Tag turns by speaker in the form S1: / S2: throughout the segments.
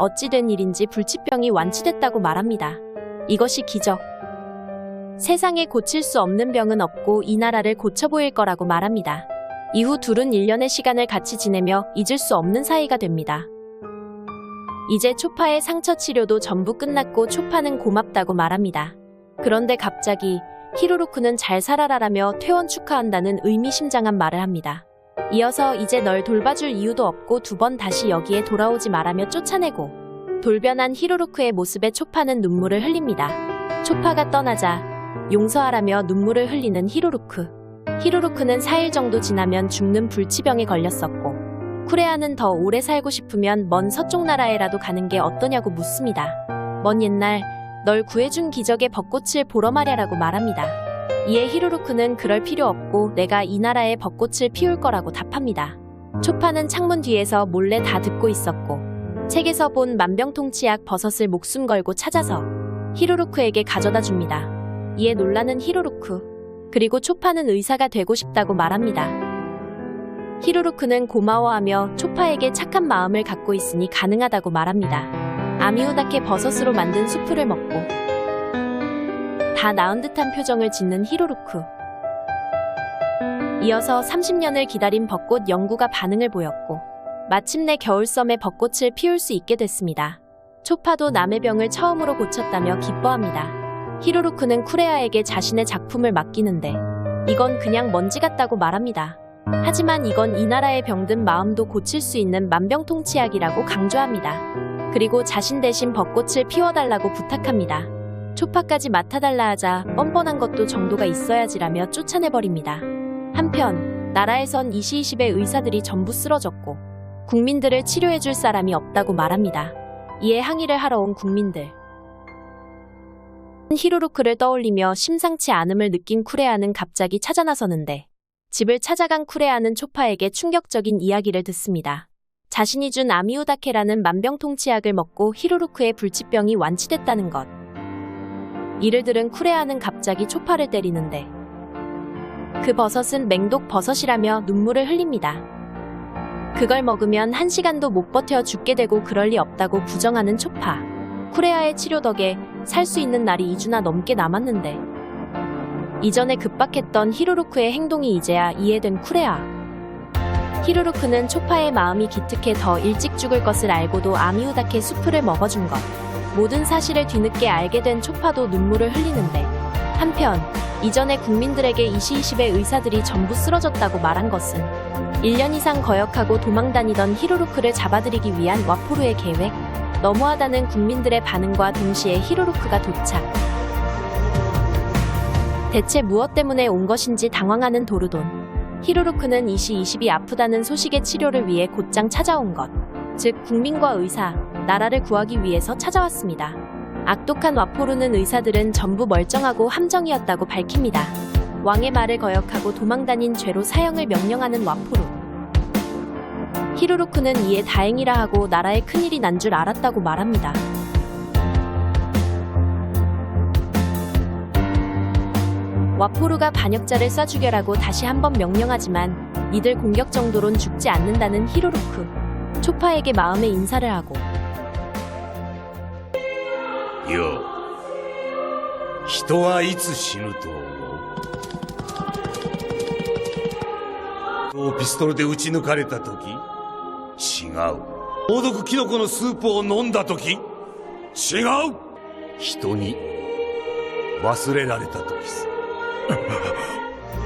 S1: 어찌된 일인지 불치병이 완치됐다고 말합니다. 이것이 기적. 세상에 고칠 수 없는 병은 없고 이 나라를 고쳐 보일 거라고 말합니다. 이후 둘은 1년의 시간을 같이 지내며 잊을 수 없는 사이가 됩니다. 이제 초파의 상처 치료도 전부 끝났고 초파는 고맙다고 말합니다. 그런데 갑자기 히로로쿠는 잘 살아라라며 퇴원 축하한다는 의미심장한 말을 합니다. 이어서 이제 널 돌봐줄 이유도 없고 두 번 다시 여기에 돌아오지 말라며 쫓아내고 돌변한 히로로쿠의 모습에 초파는 눈물을 흘립니다. 초파가 떠나자 용서하라며 눈물을 흘리는 히로로쿠. 히로로쿠는 4일 정도 지나면 죽는 불치병에 걸렸었고 쿠레아는 더 오래 살고 싶으면 먼 서쪽 나라에라도 가는 게 어떠냐고 묻습니다. 먼 옛날 널 구해준 기적의 벚꽃을 보러 말야라고 말합니다. 이에 히로루크는 그럴 필요 없고 내가 이 나라에 벚꽃을 피울 거라고 답합니다. 초파는 창문 뒤에서 몰래 다 듣고 있었고 책에서 본 만병통치약 버섯을 목숨 걸고 찾아서 히로루크에게 가져다 줍니다. 이에 놀라는 히로루크. 그리고 초파는 의사가 되고 싶다고 말합니다. 히로루크는 고마워하며 초파에게 착한 마음을 갖고 있으니 가능하다고 말합니다. 아미우다케 버섯으로 만든 수프를 먹고 다 나은 듯한 표정을 짓는 히로루크. 이어서 30년을 기다린 벚꽃 연구가 반응을 보였고 마침내 겨울섬에 벚꽃을 피울 수 있게 됐습니다. 초파도 남의 병을 처음으로 고쳤다며 기뻐합니다. 히로루크는 쿠레아에게 자신의 작품을 맡기는데 이건 그냥 먼지 같다고 말합니다. 하지만 이건 이 나라의 병든 마음도 고칠 수 있는 만병통치약이라고 강조합니다. 그리고 자신 대신 벚꽃을 피워달라고 부탁합니다. 초파까지 맡아달라 하자 뻔뻔한 것도 정도가 있어야지라며 쫓아내버립니다. 한편 나라에선 이시이십의 의사들이 전부 쓰러졌고 국민들을 치료해줄 사람이 없다고 말합니다. 이에 항의를 하러 온 국민들. 히로루크를 떠올리며 심상치 않음을 느낀 쿠레아는 갑자기 찾아 나서는데 집을 찾아간 쿠레아는 초파에게 충격적인 이야기를 듣습니다. 자신이 준 아미우다케라는 만병통치약을 먹고 히로루크의 불치병이 완치됐다는 것. 이를 들은 쿠레아는 갑자기 초파를 때리는데 그 버섯은 맹독 버섯이라며 눈물을 흘립니다. 그걸 먹으면 한 시간도 못 버텨 죽게 되고 그럴 리 없다고 부정하는 초파. 쿠레아의 치료 덕에 살 수 있는 날이 2주나 넘게 남았는데 이전에 급박했던 히로루크의 행동이 이제야 이해된 쿠레아. 히로루크는 초파의 마음이 기특해 더 일찍 죽을 것을 알고도 아미우다케 수프를 먹어준 것. 모든 사실을 뒤늦게 알게 된 초파도 눈물을 흘리는데 한편 이전에 국민들에게 이시이십의 의사들이 전부 쓰러졌다고 말한 것은 1년 이상 거역하고 도망다니던 히로루크를 잡아들이기 위한 와포루의 계획 너무하다는 국민들의 반응과 동시에 히로루크가 도착. 대체 무엇 때문에 온 것인지 당황하는 도르돈. 히로루크는 이시 20이 아프다는 소식의 치료를 위해 곧장 찾아온 것. 즉 국민과 의사 나라를 구하기 위해서 찾아왔습니다. 악독한 와포르는 의사들은 전부 멀쩡하고 함정이었다고 밝힙니다. 왕의 말을 거역하고 도망다닌 죄로 사형을 명령하는 와포르. 히로루크는 이에 다행이라 하고 나라에 큰일이 난 줄 알았다고 말합니다. 와포르가 반역자를 쏴 죽여라고 다시 한번 명령하지만 이들 공격 정도론 죽지 않는다는 히로루크. 초파에게 마음의 인사를 하고
S2: よ人はいつ死ぬと思うピストルで撃ち抜かれた時違う猛毒キノコのスープを飲んだ時違う人に忘れられた時さ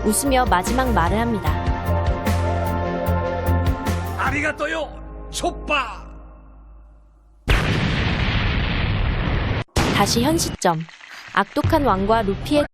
S1: 웃으며 마지막 말을 합니다.
S2: ありがとよチョ
S1: 다시 현 시점. 악독한 왕과 루피의